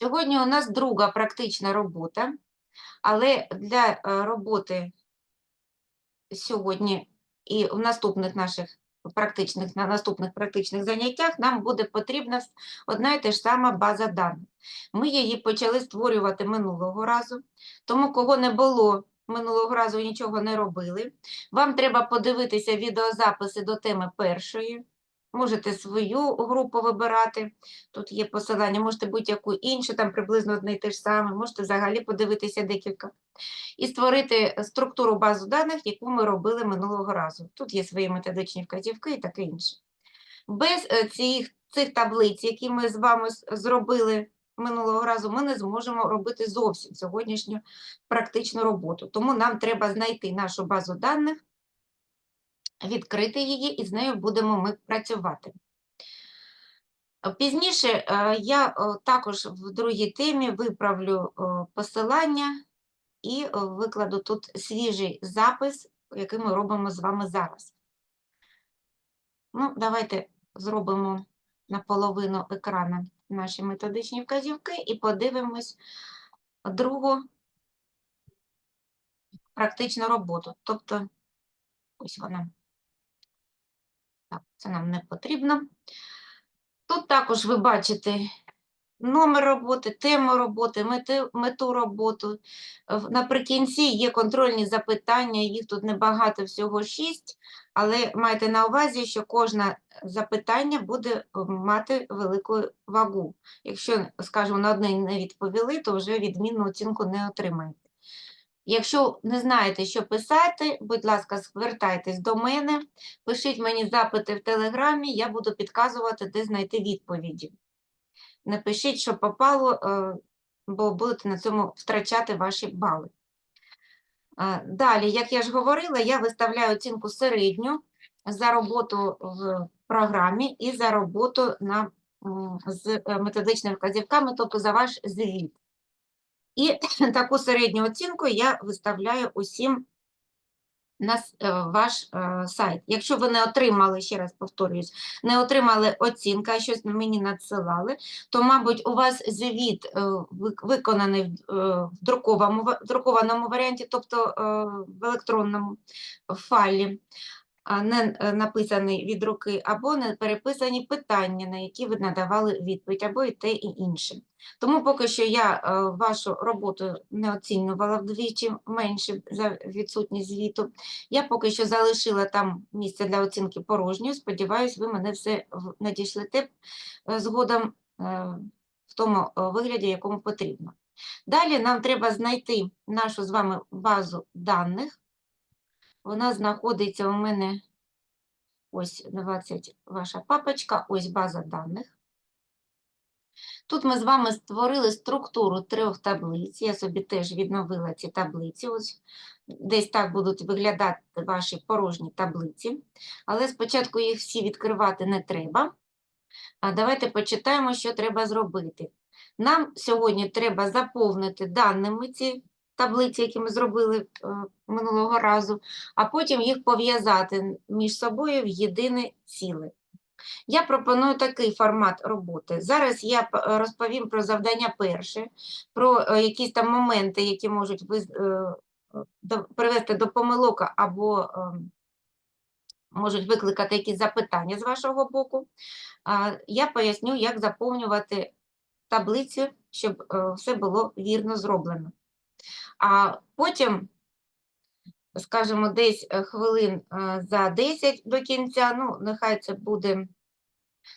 Сьогодні у нас друга практична робота, але для е, роботи сьогодні і в наступних наших практичних, на наступних практичних заняттях нам буде потрібна одна і те ж сама база даних. Ми її почали створювати минулого разу, тому кого не було минулого разу нічого не робили, вам треба подивитися відеозаписи до теми першої. Можете свою групу вибирати, тут є посилання, можете будь-яку іншу, там приблизно одне і те ж саме, можете взагалі подивитися декілька. І створити структуру базу даних, яку ми робили минулого разу. Тут є свої методичні вказівки і таке інше. Без е, цих, цих таблиць, які ми з вами зробили минулого разу, ми не зможемо робити зовсім сьогоднішню практичну роботу. Тому нам треба знайти нашу базу даних, відкрити її, і з нею будемо ми працювати. Е, Пізніше е, я е, також в другій темі виправлю посилання і викладу тут свіжий запис, який ми робимо з вами зараз. Ну, давайте зробимо наполовину екрана наші методичні вказівки і подивимось другу практичну роботу. Тобто, ось вона. Так, це нам не потрібно. Тут також ви бачите номер роботи, тему роботи, мету роботу. Наприкінці є контрольні запитання, їх тут небагато, всього шість, але майте на увазі, що кожне запитання буде мати велику вагу. Якщо, скажімо, на одне не відповіли, то вже відмінну оцінку не отримаєте. Якщо не знаєте, що писати, будь ласка, звертайтесь до мене, пишіть мені запити в Телеграмі, я буду підказувати, де знайти відповіді. Напишіть, що попало, е, бо будете на цьому втрачати ваші бали. Е, Далі, як я ж говорила, я виставляю оцінку середню за роботу в програмі і за роботу на, з е, методичними вказівками, тобто за ваш звіт. І таку середню оцінку я виставляю усім на е, ваш е, сайт. Якщо ви не отримали, ще раз повторююсь, не отримали оцінка, а щось мені надсилали, то, мабуть, у вас звіт е, виконаний в друкованому, в друкованому варіанті, тобто в електронному файлі, не е, написаний від руки, або не переписані питання, на які ви надавали відповідь, або і те, і інше. Тому поки що я е, вашу роботу не оцінювала вдвічі менше за відсутність звіту. Я поки що залишила там місце для оцінки порожньою. Сподіваюсь, ви мене все надішлете е, згодом в тому вигляді, якому потрібно. Далі нам треба знайти нашу з вами базу даних. Вона знаходиться у мене ось 20 ваша папочка, ось база даних. Тут ми з вами створили структуру трьох таблиць. Я собі теж відновила ці таблиці. Ось десь так будуть виглядати ваші порожні таблиці. Але спочатку їх всі відкривати не треба. А давайте почитаємо, що треба зробити. Нам сьогодні треба заповнити даними ці таблиці, які ми зробили е, минулого разу, а потім їх пов'язати між собою в єдине ціле. Я пропоную такий формат роботи. Зараз я е, розповім про завдання перше, про е, якісь там моменти, які можуть привести до помилок або можуть викликати якісь запитання з вашого боку. Я поясню, як заповнювати таблицю, щоб все було вірно зроблено. А потім, скажімо, десь е, хвилин е, за 10 до кінця, ну, нехай це буде,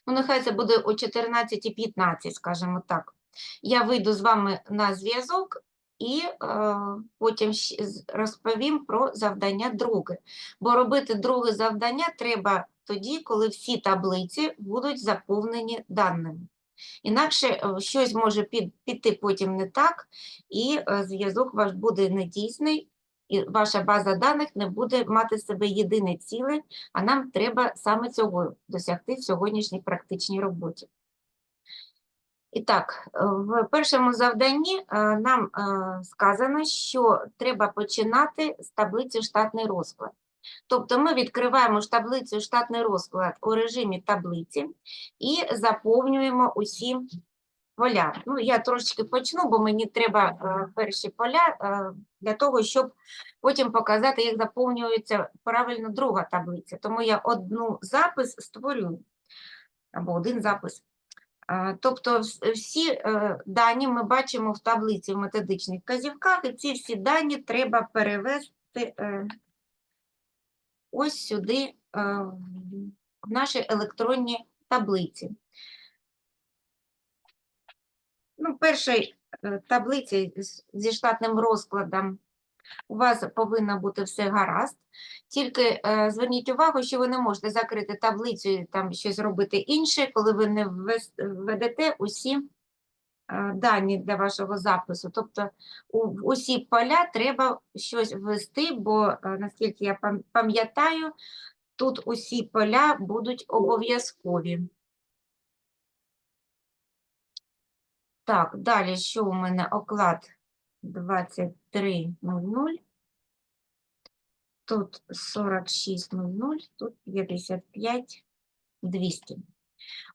ну, нехай це буде о 14.15, скажімо так. Я вийду з вами на зв'язок і е, потім розповім про завдання друге. Бо робити друге завдання треба тоді, коли всі таблиці будуть заповнені даними. Інакше е, щось може піти потім не так, і е, зв'язок ваш буде недійсний, і ваша база даних не буде мати себе єдине ціле, а нам треба саме цього досягти в сьогоднішній практичній роботі. І так, е, в першому завданні нам сказано, що треба починати з таблиці штатний розклад. Тобто ми відкриваємо таблицю штатний розклад у режимі таблиці і заповнюємо усі поля. Ну, я трошечки почну, бо мені треба е, перші поля е, для того, щоб потім показати, як заповнюється правильно друга таблиця. Тому я одну запис створю, або один запис. Е, Тобто всі дані ми бачимо в таблиці в методичних вказівках, і ці всі дані треба перевести ось сюди е, в наші електронні таблиці. Ну, першій е, таблиці зі штатним розкладом у вас повинно бути все гаразд. Тільки е, зверніть увагу, що ви не можете закрити таблицю і там щось робити інше, коли ви не введете усі дані для вашого запису. Тобто в усі поля треба щось ввести, бо, е, наскільки я пам'ятаю, тут усі поля будуть обов'язкові. Так, далі що у мене оклад 23.00. Тут 46.00, тут 55.200.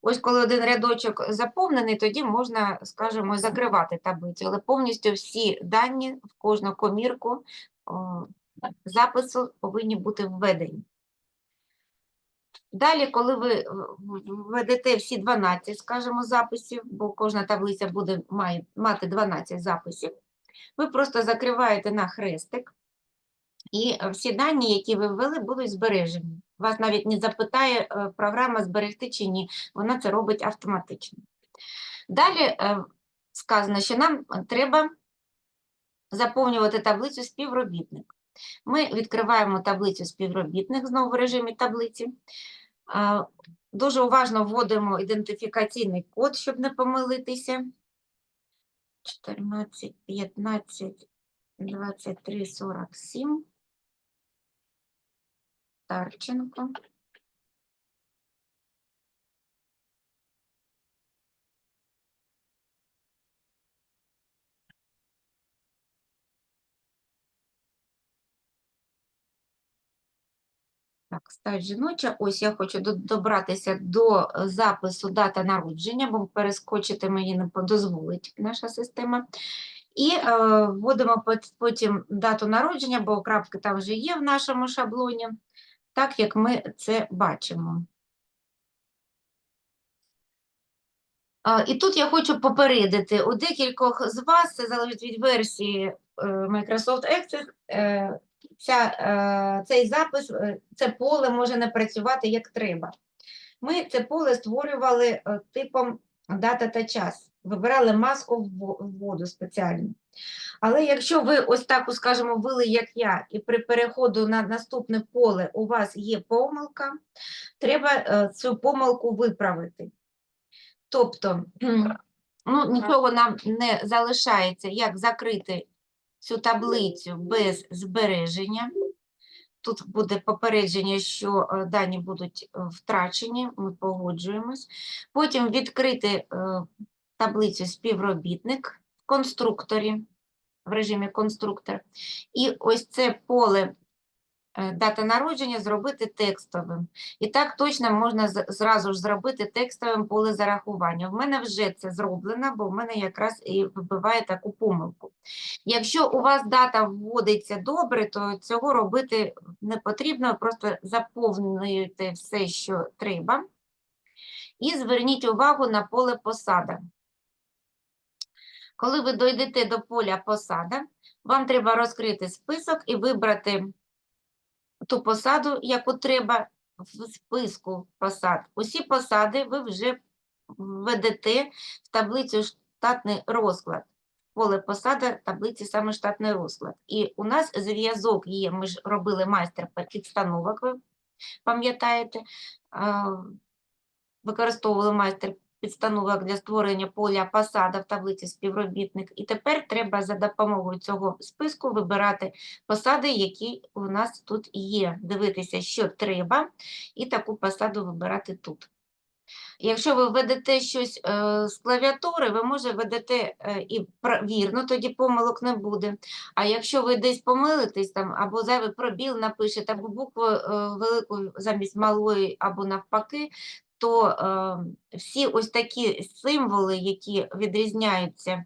Ось коли один рядочок заповнений, тоді можна, скажімо, закривати таблицю, але повністю всі дані в кожну комірку запису повинні бути введені. Далі, коли ви введете всі 12, скажімо, записів, бо кожна таблиця буде мати 12 записів, ви просто закриваєте на хрестик, і всі дані, які ви ввели, будуть збережені. Вас навіть не запитає е, програма зберегти чи ні, вона це робить автоматично. Далі е, сказано, що нам треба заповнювати таблицю співробітник. Ми відкриваємо таблицю співробітник знову в режимі таблиці. Дуже уважно вводимо ідентифікаційний код, щоб не помилитися. 14, 15, 23, 47. Тарченко. Так, стать жіноча. Ось я хочу добратися до запису дата народження, бо перескочити мені не дозволить наша система. І е, вводимо потім дату народження, бо крапки там вже є в нашому шаблоні, так як ми це бачимо. І тут я хочу попередити у декількох з вас, це залежить від версії е, Microsoft Access, е, ця, е, цей запис, це поле може не працювати як треба. Ми це поле створювали типом дата та час, вибирали маску в во- в воду спеціально. Але якщо ви ось так, скажімо, ввели, як я, і при переходу на наступне поле у вас є помилка, треба е, цю помилку виправити. Тобто, ну, нічого нам не залишається, як закрити цю таблицю без збереження. Тут буде попередження, що е, дані будуть е, втрачені, ми погоджуємось. Потім відкрити таблицю співробітник в конструкторі, в режимі конструктор. І ось це поле е, дата народження зробити текстовим. І так точно можна зразу ж зробити текстовим поле зарахування. В мене вже це зроблено, бо в мене якраз і вибиває таку помилку. Якщо у вас дата вводиться добре, то цього робити не потрібно, просто заповнюєте все, що треба. І зверніть увагу на поле посада. Коли ви дойдете до поля посада, вам треба розкрити список і вибрати ту посаду, яку треба в списку посад. Усі посади ви вже введете в таблицю штатний розклад. Поле посада, таблиці саме штатний розклад. І у нас зв'язок є, ми ж робили майстер підстановок, ви пам'ятаєте, використовували майстер підстановок для створення поля посада в таблиці співробітник. І тепер треба за допомогою цього списку вибирати посади, які у нас тут є. Дивитися, що треба, і таку посаду вибирати тут. Якщо ви введете щось е, з клавіатури, ви може введете е, і вірно, тоді помилок не буде. А якщо ви десь помилитесь там, або зайвий пробіл напишете, або букву е, велику замість малої, або навпаки, то е, всі ось такі символи, які відрізняються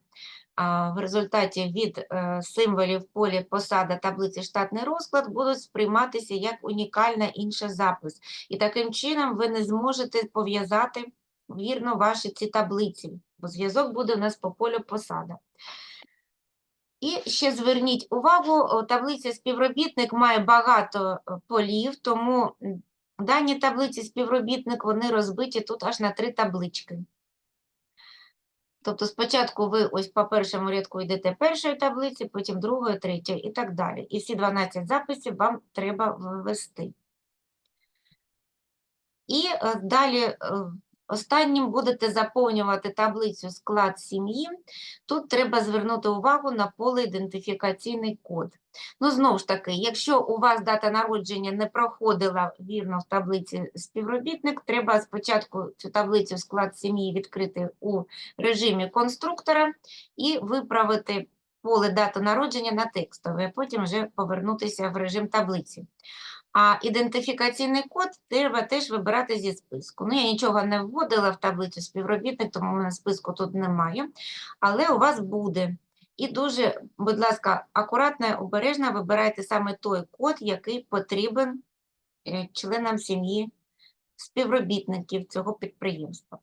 а, в результаті від е, символів полі посада таблиці штатний розклад, будуть сприйматися як унікальна інша запис. І таким чином ви не зможете пов'язати вірно ваші ці таблиці, бо зв'язок буде у нас по полю посада. І ще зверніть увагу, таблиця співробітник має багато е, полів, тому дані таблиці співробітник вони розбиті тут аж на три таблички. Тобто спочатку ви ось по першому рядку йдете першої таблиці, потім другої, третьої і так далі. І всі 12 записів вам треба ввести. І е, далі е, останнім будете заповнювати таблицю склад сім'ї. Тут треба звернути увагу на поле ідентифікаційний код. Ну, знову ж таки, якщо у вас дата народження не проходила вірно в таблиці співробітник, треба спочатку цю таблицю склад сім'ї відкрити у режимі конструктора і виправити поле дату народження на текстове, а потім вже повернутися в режим таблиці. А ідентифікаційний код треба теж вибирати зі списку. Ну, я нічого не вводила в таблицю співробітник, тому в мене списку тут немає. Але у вас буде. І дуже, будь ласка, акуратно і обережно вибирайте саме той код, який потрібен е, членам сім'ї співробітників цього підприємства.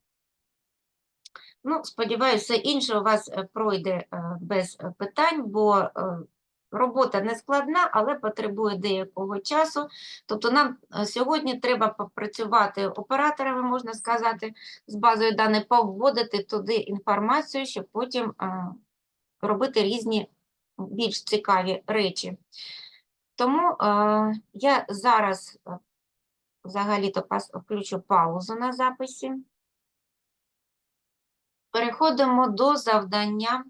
Ну, сподіваюся, все інше у вас е, пройде е, без питань, бо робота не складна, але потребує деякого часу. Тобто нам е, сьогодні треба попрацювати операторами, можна сказати, з базою даних, повводити туди інформацію, щоб потім е, робити різні більш цікаві речі. Тому е, я зараз взагалі-то включу паузу на записі. Переходимо до завдання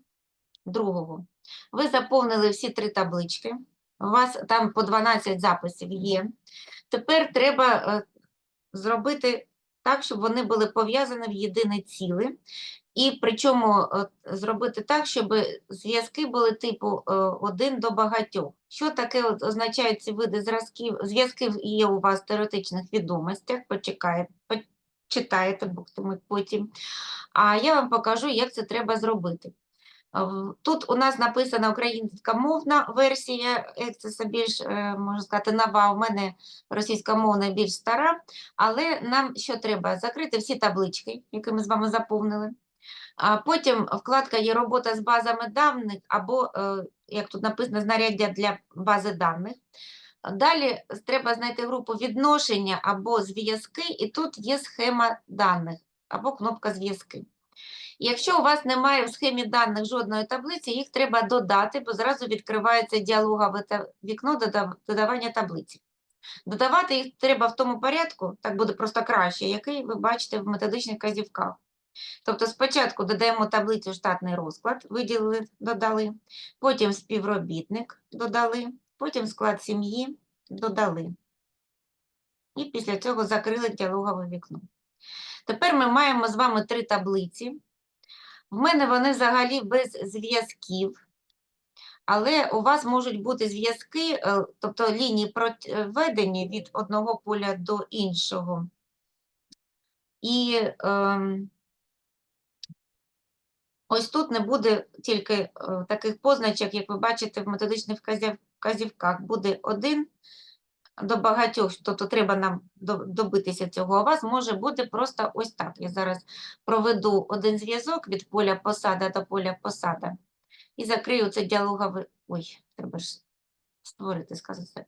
другого. Ви заповнили всі три таблички. У вас там по 12 записів є. Тепер треба е, зробити так, щоб вони були пов'язані в єдине ціле. І причому е, зробити так, щоб зв'язки були типу е, один до багатьох. Що таке от означають ці види зразків? Зв'язків є у вас в теоретичних відомостях, почекаєте, почитаєте, потім. А я вам покажу, як це треба зробити. В- Тут у нас написана українськомовна версія Ексеса, більш, е, можна сказати, нова. У мене російськомовна більш стара. Але нам що треба? Закрити всі таблички, які ми з вами заповнили. А потім вкладка є робота з базами даних, або, е, як тут написано, знаряддя для бази даних. Далі треба знайти групу відношення або зв'язки, і тут є схема даних або кнопка зв'язки. Якщо у вас немає в схемі даних жодної таблиці, їх треба додати, бо зразу відкривається діалогове вікно додавання таблиці. Додавати їх треба в тому порядку, так буде просто краще, який ви бачите в методичних вказівках. Тобто спочатку додаємо таблицю штатний розклад, виділили, додали, потім співробітник додали, потім склад сім'ї додали. І після цього закрили діалогове вікно. Тепер ми маємо з вами три таблиці. В мене вони взагалі без зв'язків, але у вас можуть бути зв'язки, е, тобто лінії проведення від одного поля до іншого. І ем, ось тут не буде тільки е, таких позначок, як ви бачите в методичних вказів- вказівках. Буде один до багатьох, тобто треба нам добитися цього. У вас може бути просто ось так. Я зараз проведу один зв'язок від поля посада до поля посада і закрию це діалогове. Ой, треба ж створити, сказати,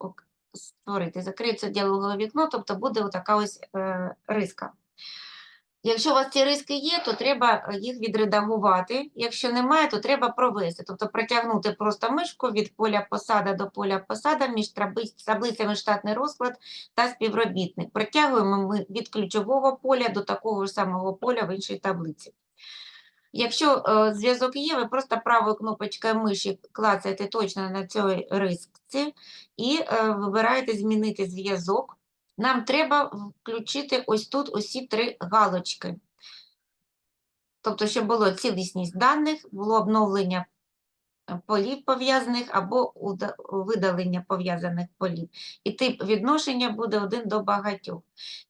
створити. Закрию це діалогове вікно, тобто буде отака ось е, риска. Якщо у вас ці риски є, то треба е, їх відредагувати. Якщо немає, то треба провести, тобто протягнути просто мишку від поля посада до поля посада між таблицями штатний розклад та співробітник. Протягуємо ми від ключового поля до такого ж самого поля в іншій таблиці. Якщо е, зв'язок є, ви просто правою кнопочкою миші клацаєте точно на цій рисці і е, вибираєте змінити зв'язок. Нам треба включити ось тут усі три галочки. Тобто, щоб було цілісність даних, було обновлення полів пов'язаних або видалення пов'язаних полів. І тип відношення буде один до багатьох.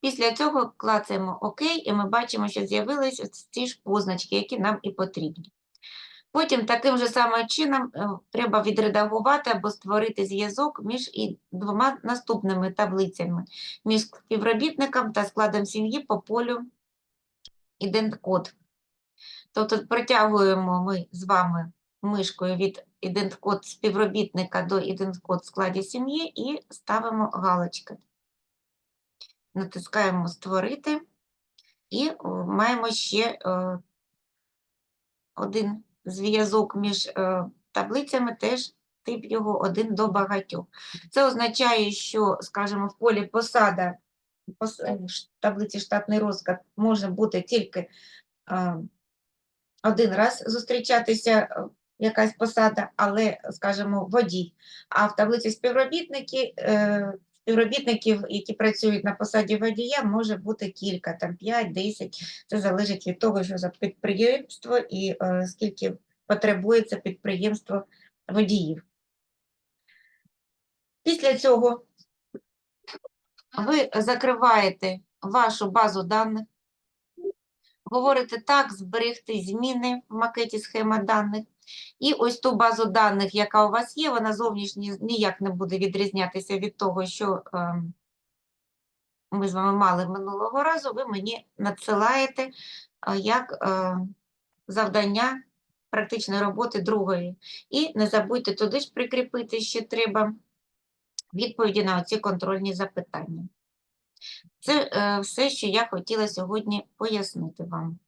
Після цього клацаємо ОК, і ми бачимо, що з'явились ось ці ж позначки, які нам і потрібні. Потім таким же самим чином е, треба відредагувати або створити зв'язок між і двома наступними таблицями між співробітником та складом сім'ї по полю ідент-код. Тобто протягуємо ми з вами мишкою від ідент-код співробітника до ідент-код в складі сім'ї і ставимо галочки. Натискаємо Створити і маємо ще е, один зв'язок між е, таблицями, теж тип його один до багатьох. Це означає, що, скажімо, в полі посада пос- е, в таблиці штатний розклад може бути тільки е, один раз зустрічатися якась посада, але, скажімо, водій. А в таблиці співробітники, співробітників, які працюють на посаді водія, може бути кілька, там 5-10. Це залежить від того, що за підприємство і е, скільки потребується підприємство водіїв. Після цього ви закриваєте вашу базу даних, говорите так, зберегти зміни в макеті схема даних. І ось ту базу даних, яка у вас є, вона зовнішні ніяк не буде відрізнятися від того, що ем, ми з вами мали минулого разу, ви мені надсилаєте е, як е, завдання практичної роботи другої. І не забудьте туди ж прикріпити ще треба відповіді на ці контрольні запитання. Це е, все, що я хотіла сьогодні пояснити вам.